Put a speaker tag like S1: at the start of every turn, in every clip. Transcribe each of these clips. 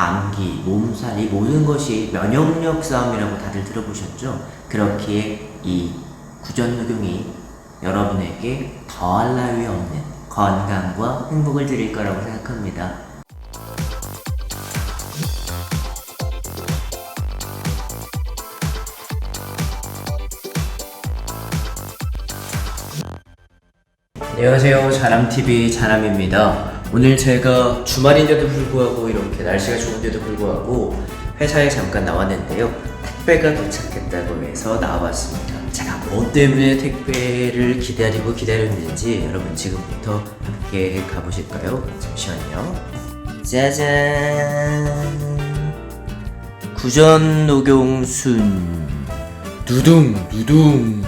S1: 감기, 몸살 이 모든 것이 면역력 싸움이라고 다들 들어보셨죠? 그렇기에 이 구전녹용이 여러분에게 더할 나위 없는 건강과 행복을 드릴 거라고 생각합니다. 안녕하세요. 자람TV 자람입니다. 오늘 제가 주말인데도 불구하고 이렇게 날씨가 좋은데도 불구하고 회사에 잠깐 나왔는데요. 택배가 도착했다고 해서 나와봤습니다. 제가 뭐 때문에 택배를 기다리고 기다렸는지 여러분 지금부터 함께 가보실까요? 잠시만요. 짜잔. 구전 녹용순 누둥 누둥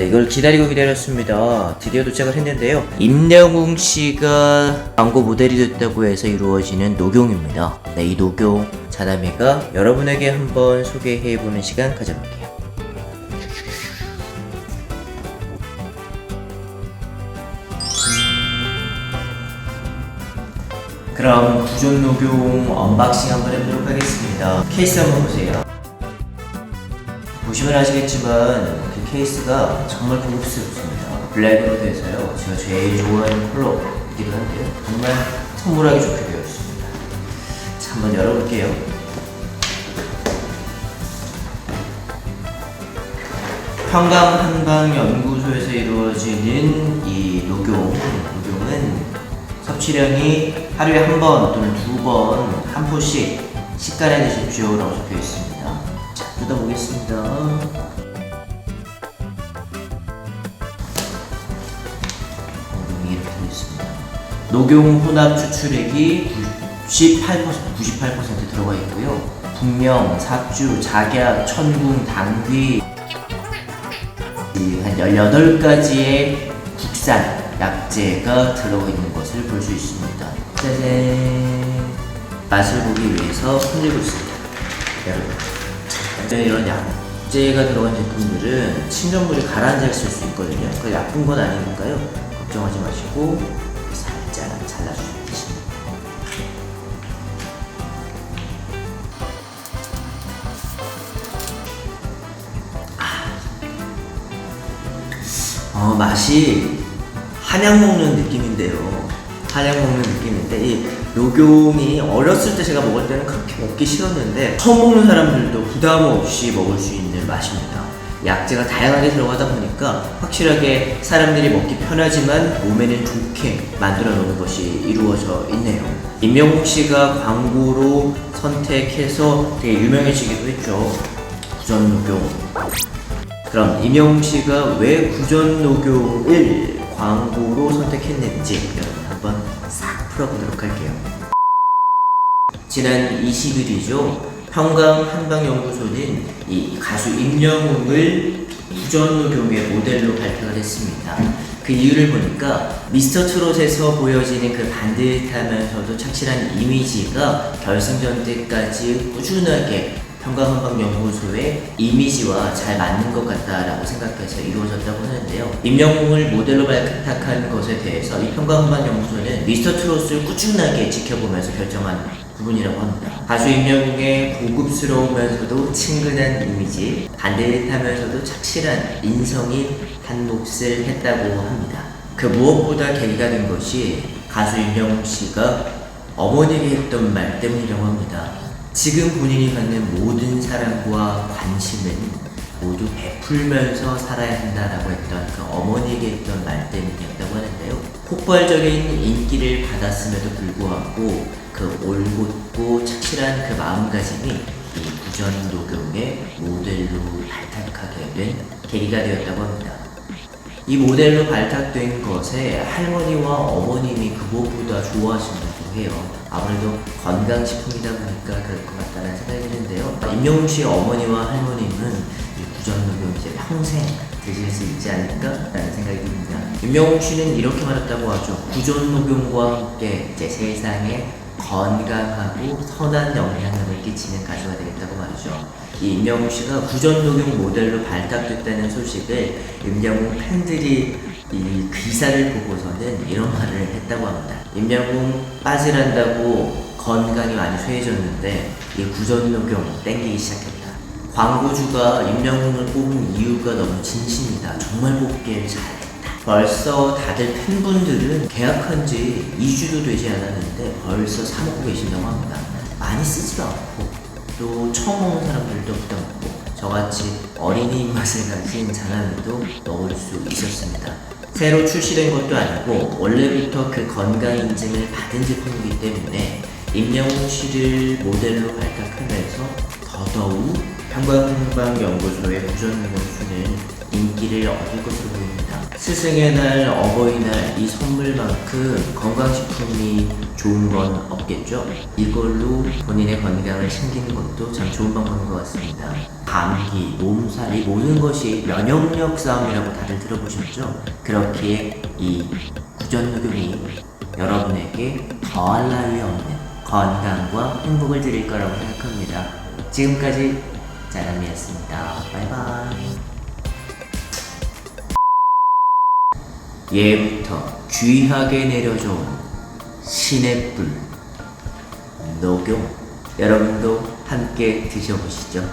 S1: 네, 이걸 기다리고 기다렸습니다. 드디어 도착을 했는데요. 임영웅 씨가 광고 모델이 됐다고 해서 이루어지는 녹용입니다. 네, 이 녹용 자담이가 여러분에게 한번 소개해보는 시간 가져볼게요. 그럼 구존 녹용 언박싱 한번 해보도록 하겠습니다. 케이스 한번 보세요. 보시면 아시겠지만 그 케이스가 정말 고급스럽습니다. 블랙으로 돼서요. 제가 제일 좋아하는 컬러이기도 한데요. 정말 선물하기 좋게 되어 있습니다. 자, 한번 열어볼게요. 평강 한방 연구소에서 이루어지는 이 녹용, 녹용은 섭취량이 하루에 한 번 또는 두 번 한 포씩 식간에 드십시오라고 적혀 있습니다. 자, 뜯어보겠습니다. 있습니다. 녹용 혼합 추출액이 98% 98% 들어가 있고요. 분명, 삭주, 작약, 천궁, 당귀 이한 18가지의 국산 약재가 들어가 있는 것을 볼 수 있습니다. 짜잔! 맛을 보기 위해서 흔들고 있습니다. 여러분. 네, 이런 약재가 들어간 제품들은 침전물이 가라앉아 있을 수 있거든요. 그 나쁜 건 아니니까요. 걱정하지 마시고 살짝 잘라주시면 되십니다. 어, 맛이 한약 먹는 느낌인데요. 한약 먹는 느낌인데 이 녹용이 어렸을 때 제가 먹을 때는 그렇게 먹기 싫었는데 처음 먹는 사람들도 부담 없이 먹을 수 있는 맛입니다. 약재가 다양하게 들어가다 보니까 확실하게 사람들이 먹기 편하지만 몸에는 좋게 만들어 놓는 것이 이루어져 있네요. 임영웅 씨가 광고로 선택해서 되게 유명해지기도 했죠. 구전녹용. 그럼 임영웅 씨가 왜 구전녹용을 광고로 선택했는지 여러분 한번 싹 풀어보도록 할게요. 지난 20일이죠. 평강 한방연구소는 이 가수 임영웅을 구전녹용의 모델로 발표를 했습니다. 그 이유를 보니까 미스터 트롯에서 보여지는 그 반듯하면서도 착실한 이미지가 결승전 때까지 꾸준하게 평강한방연구소의 이미지와 잘 맞는 것 같다라고 생각해서 이루어졌다고 하는데요. 임영웅을 모델로 발탁한 것에 대해서 이 평강한방연구소는 미스터 트롯을 꾸준하게 지켜보면서 결정한 부분이라고 합니다. 가수 임영웅의 고급스러우면서도 친근한 이미지, 반듯하면서도 착실한 인성이 한 몫을 했다고 합니다. 그 무엇보다 계기가 된 것이 가수 임영웅 씨가 어머니에게 했던 말 때문이라고 합니다. 지금 본인이 갖는 모든 사랑과 관심은 모두 베풀면서 살아야 한다라고 했던 그 어머니에게 했던 말 때문이었다고 하는데요. 폭발적인 인기를 받았음에도 불구하고 그 올곧고 착실한 그 마음가짐이 이 구전 녹용의 모델로 발탁하게 된 계기가 되었다고 합니다. 이 모델로 발탁된 것에 할머니와 어머님이 그 무엇보다 좋아하신다고 해요. 아무래도 건강식품이다 보니까 그럴 것 같다는 생각이 드는데요. 임영웅 씨의 어머니와 할머님은 이 구전녹용 이제 평생 드실 수 있지 않을까라는 생각이 듭니다. 임영웅 씨는 이렇게 말했다고 하죠. 구전녹용과 함께 이제 세상에 건강하고 선한 영향력을 끼치는 가수가 되겠다고 말이죠. 이 임영웅 씨가 구전 녹용 모델로 발탁됐다는 소식을 임영웅 팬들이 이 기사를 보고서는 이런 말을 했다고 합니다. 임영웅 빠질한다고 건강이 많이 쇠해졌는데 이 구전 녹용 땡기기 시작했다. 광고주가 임영웅을 뽑은 이유가 너무 진심이다. 정말 뽑기를 잘했다. 벌써 다들 팬분들은 계약한 지 2주도 되지 않았는데 벌써 사먹고 계신다고 합니다. 많이 쓰지도 않고 또 처음 오는 사람들도 부담 없고 저같이 어린이 입맛을 가진 장난도 넣을 수 있었습니다. 새로 출시된 것도 아니고 원래부터 그 건강 인증을 받은 제품이기 때문에 임영웅 씨를 모델로 발탁하면서 더더욱 한방한방연구소의 부전능력수는 인기를 얻을 것으로 보입니다. 스승의 날, 어버이날 이 선물만큼 건강식품이 좋은 건 없겠죠? 이걸로 본인의 건강을 챙기는 것도 참 좋은 방법인 것 같습니다. 감기, 몸살, 이 모든 것이 면역력 싸움이라고 다들 들어보셨죠? 그렇기에 이 구전녹용이 여러분에게 더할 나위 없는 건강과 행복을 드릴 거라고 생각합니다. 지금까지 짜람이었습니다. 바이바이. 예부터 귀하게 내려져 온 신의 불 녹용 여러분도 함께 드셔보시죠.